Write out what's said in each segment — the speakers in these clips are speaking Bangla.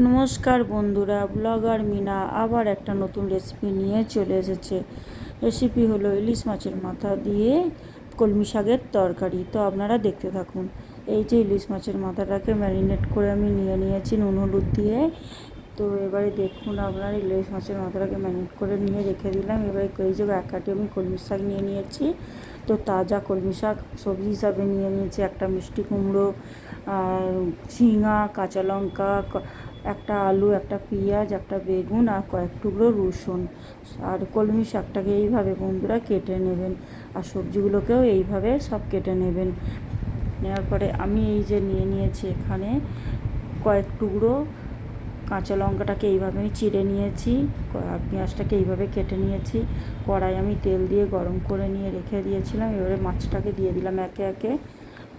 নমস্কার বন্ধুরা, ব্লগার মিনা আবার একটা নতুন রেসিপি নিয়ে চলে এসেছে। রেসিপি হলো ইলিশ মাছের মাথা দিয়ে কলমি শাকের তরকারি। তো আপনারা দেখতে থাকুন, এই যে ইলিশ মাছের মাথাটাকে ম্যারিনেট করে আমি নিয়ে নিয়েছি নুন, হলুদ দিয়ে। তো এবারে দেখুন আপনার, ইলিশ মাছের মাথাটাকে ম্যারিনেট করে নিয়ে রেখে দিলাম। এবারে এই যে এক কাটি আমি কলমি শাক নিয়ে নিয়েছি। তো তাজা কলমি শাক সবজি হিসাবে নিয়ে নিয়েছি। একটা মিষ্টি কুমড়ো, আর ঝিঙা, কাঁচা লঙ্কা একটা আলু, একটা পেঁয়াজ, একটা বেগুন আর কয়েক টুকরো রসুন। আর কলমি শাকটাকে এইভাবে বন্ধুরা কেটে নেবেন আর সবজিগুলোকেও এইভাবে সব কেটে নেবেন। নেওয়ার পরে আমি এই যে নিয়ে নিয়েছি এখানে কয়েক টুকরো কাঁচা লঙ্কাটাকে এইভাবে আমি চিড়ে নিয়েছি, আর পেঁয়াজটাকে এইভাবে কেটে নিয়েছি। কড়াই আমি তেল দিয়ে গরম করে নিয়ে রেখে দিয়েছিলাম, এবারে মাছটাকে দিয়ে দিলাম একে একে।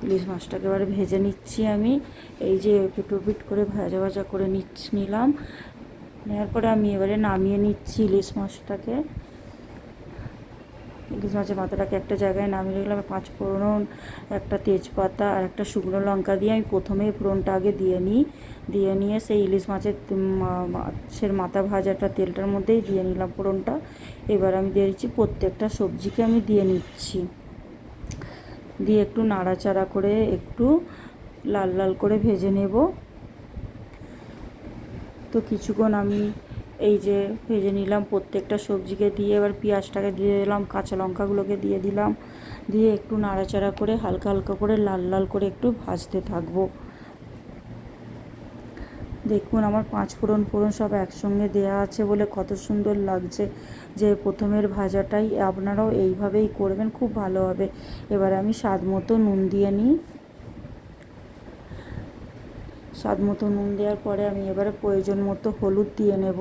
ইলিশ মাছটাকে এবারে ভেজে নিচ্ছি আমি। এই যে পিটো করে ভাজা ভাজা করে নিচ্ছি নিলাম। নেওয়ার পরে আমি এবারে নামিয়ে নিচ্ছি ইলিশ মাছটাকে। ইলিশ মাছের মাথাটাকে একটা জায়গায় নামিয়ে রাখলাম পাঁচ ফোড়ন, একটা তেজপাতা আর একটা শুকনো লঙ্কা দিয়ে আমি প্রথমেই ফোড়নটা আগে দিয়ে নিই। দিয়ে নিয়ে সেই ইলিশ মাছের মাছের মাথা ভাজাটা তেলটার মধ্যেই দিয়ে নিলাম ফোড়নটা। এবার আমি দিয়ে দিচ্ছি প্রত্যেকটা সবজিকে আমি দিয়ে নিচ্ছি। দিয়ে একটু নাড়াচাড়া করে একটু লাল লাল করে ভেজে নেব। তো কিছুক্ষণ আমি এই যে ভেজে নিলাম প্রত্যেকটা সবজিকে দিয়ে, এবার পেঁয়াজটাকে দিয়ে দিলাম, কাঁচা লঙ্কাগুলোকে দিয়ে দিলাম। দিয়ে একটু নাড়াচাড়া করে হালকা হালকা করে লাল লাল করে একটু ভাজতে থাকব। দেখুন, আমার পাঁচ ফোড়ন ফোড়ন সব একসঙ্গে দেয়া আছে বলে কত সুন্দর লাগছে যে প্রথমের ভাজাটাই আপনারাও এইভাবেই করবেন, খুব ভালো হবে। এবার আমি স্বাদ মতো নুন দিয়ে নিই। স্বাদ মতো নুন দেওয়ার পরে আমি এবারে প্রয়োজন মতো হলুদ দিয়ে নেব।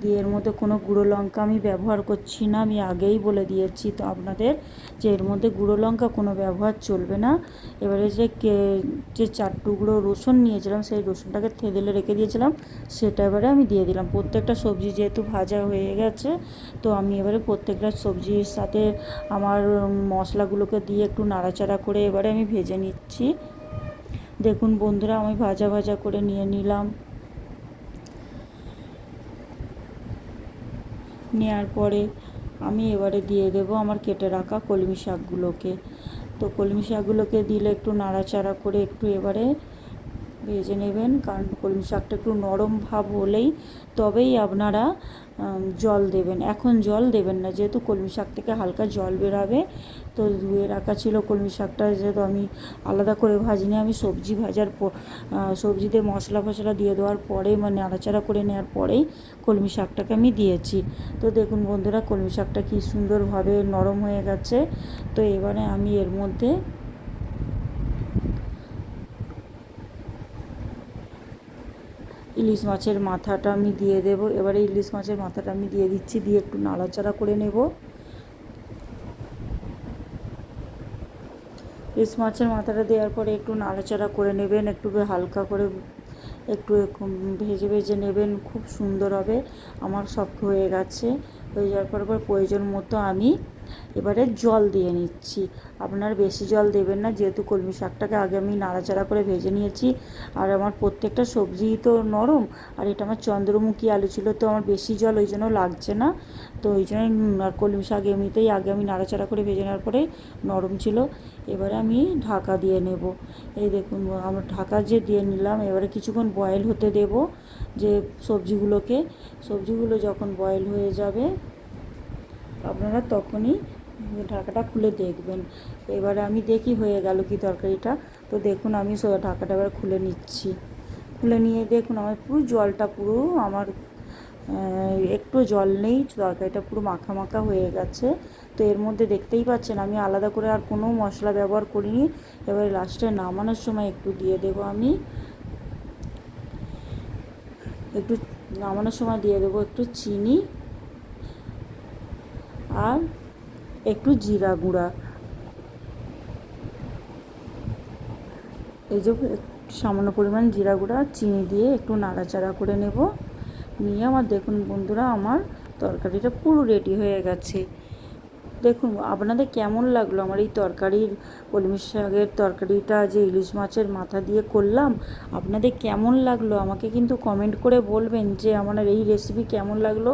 দিয়ে এর মধ্যে কোনো গুঁড়ো লঙ্কা আমি ব্যবহার করছি না, আমি আগেই বলে দিয়েছি তো আপনাদের যে এর মধ্যে গুঁড়ো লঙ্কা কোনো ব্যবহার চলবে না। এবারে যে যে চার টুকরো রসুন নিয়েছিলাম, সেই রসুনটাকে থেদেলে রেখে দিয়েছিলাম, সেটা এবারে আমি দিয়ে দিলাম। প্রত্যেকটা সবজি যেহেতু ভাজা হয়ে গেছে, তো আমি এবারে প্রত্যেকটা সবজির সাথে আমার মশলাগুলোকে দিয়ে একটু নাড়াচাড়া করে এবারে আমি ভেজে নিচ্ছি। দেখুন বন্ধুরা, আমি ভাজা ভাজা করে নিয়ে নিলাম। নেওয়ার পরে আমি এবারে দিয়ে দেব আমার কেটে রাখা কলমি শাকগুলোকে। তো কলমি শাকগুলোকে দিলে একটু নাড়াচাড়া করে একটু এবারে ভেজে নেবেন, কারণ কলমি শাকটা একটু নরম ভাব হলেই তবেই আপনারা জল দেবেন। এখন জল দেবেন না, যেহেতু কলমি শাক থেকে হালকা জল বেরাবে, তো ধুয়ে রাখা ছিল কলমি শাকটা, যেহেতু আমি আলাদা করে ভাজিনি, আমি সবজি ভাজার সবজিতে মশলা ফসলা দিয়ে দেওয়ার পরে মানে নাড়াচাড়া করে নেওয়ার পরেই কলমি শাকটাকে আমি দিয়েছি। তো দেখুন বন্ধুরা, কলমি শাকটা কী সুন্দরভাবে নরম হয়ে গেছে। তো এবারে আমি এর মধ্যে ইলিশ মাছের মাথাটা আমি দিয়ে দেব। এবারে ইলিশ মাছের মাথাটা আমি দিয়ে দিচ্ছি, দিয়ে একটু নাড়াচাড়া করে নেব। ইলিশ মাছের মাথাটা দেওয়ার পরে একটু নাড়াচাড়া করে নেবেন, একটু হালকা করে একটু ভেজে ভেজে নেবেন, খুব সুন্দর হবে। আমার সব হয়ে গেছে। হয়ে যাওয়ার পর পর প্রয়োজন মতো আমি এবারে জল দিয়ে নিচ্ছি। আপনার বেশি জল দেবেন না, যেহেতু কলমি শাকটাকে আগে আমি নাড়াচাড়া করে ভেজে নিয়েছি। আর আমার প্রত্যেকটা সবজি তো নরম, আর এটা আমার চন্দ্রমুখী আলু ছিল, তো আমার বেশি জল ওই জন্য লাগছে না। তো ওই জন্য আর কলমি শাক এমনিতেই আগে আমি নাড়াচাড়া করে ভেজে নেওয়ার পরে নরম ছিল। এবারে আমি ঢাকা দিয়ে নেব। এই দেখুন, আমার ঢাকা যে দিয়ে নিলাম, এবারে কিছুক্ষণ বয়েল হতে দেব যে সবজিগুলোকে। সবজিগুলো যখন বয়েল হয়ে যাবে আপনারা তখনই ঢাকাটা খুলে দেখবেন। এবারে আমি দেখি হয়ে গেল কি তরকারিটা। তো দেখুন, আমি ঢাকাটা এবার খুলে নিচ্ছি। খুলে নিয়ে দেখুন, আমার পুরো জলটা পুরো আমার একটু জল নেই, তরকারিটা পুরো মাখা মাখা হয়ে গেছে। তো এর মধ্যে দেখতেই পাচ্ছেন, আমি আলাদা করে আর কোনো মশলা ব্যবহার করিনি। এবারে লাস্টে নামানোর সময় একটু দিয়ে দেব আমি। একটু নামানোর সময় দিয়ে দেবো একটু চিনি। আর একটু জিরা গুঁড়া। এই যে সামান্য পরিমাণ জিরা গুঁড়া চিনি দিয়ে একটু নাড়াচাড়া করে নেব। নিয়ে আমার দেখুন বন্ধুরা, আমার তরকারিটা পুরো রেডি হয়ে গেছে। দেখুন, আপনাদের কেমন লাগল আমার এই তরকারির কলমি শাকের তরকারিটা, যে ইলিশ মাছের মাথা দিয়ে করলাম? আপনাদের কেমন লাগল? আমাকে কিন্তু কমেন্ট করে বলবেন যে আমার এই রেসিপি কেমন লাগল?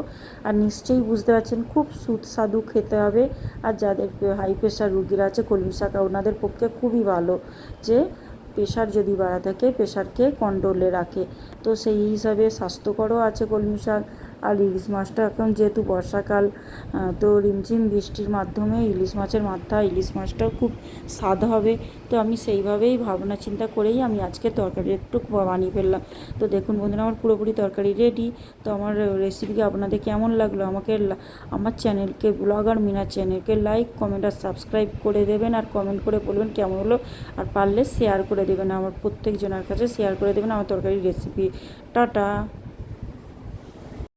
আর নিশ্চয়ই বুঝতে পারছেন, খুব সুস্বাদু খেতে হবে। আর যাদের হাই প্রেশার রুগীরা আছে কলমি শাক ওনাদের পক্ষে খুবই ভালো যে প্রেশার যদি বাড়া থাকে প্রেশারকে কন্ট্রোলে রাখে। তো সেই হিসাবে স্বাস্থ্যকরও আছে কলমি শাক। আর ইলিশ মাছটা এখন যেহেতু বর্ষাকাল তো রিমঝিম বৃষ্টির মাধ্যমে ইলিশ মাছের মাথা, ইলিশ মাছটাও খুব স্বাদ হবে। তো আমি সেইভাবেই ভাবনা চিন্তা করেই আমি আজকে তরকারি একটু বানিয়ে ফেললাম। তো দেখুন বন্ধুরা, আমার পুরোপুরি তরকারি রেডি তো আমার রেসিপিকে আপনাদের কেমন লাগল আমাকে আমার চ্যানেলকে, ব্লগার মিনা চ্যানেলকে লাইক কমেন্ট আর সাবস্ক্রাইব করে দেবেন। আর কমেন্ট করে বলবেন কেমন হলো। আর পারলে শেয়ার করে দেবেন, আমার প্রত্যেকজনের কাছে শেয়ার করে দেবেন আমার তরকারি রেসিপি টাটা!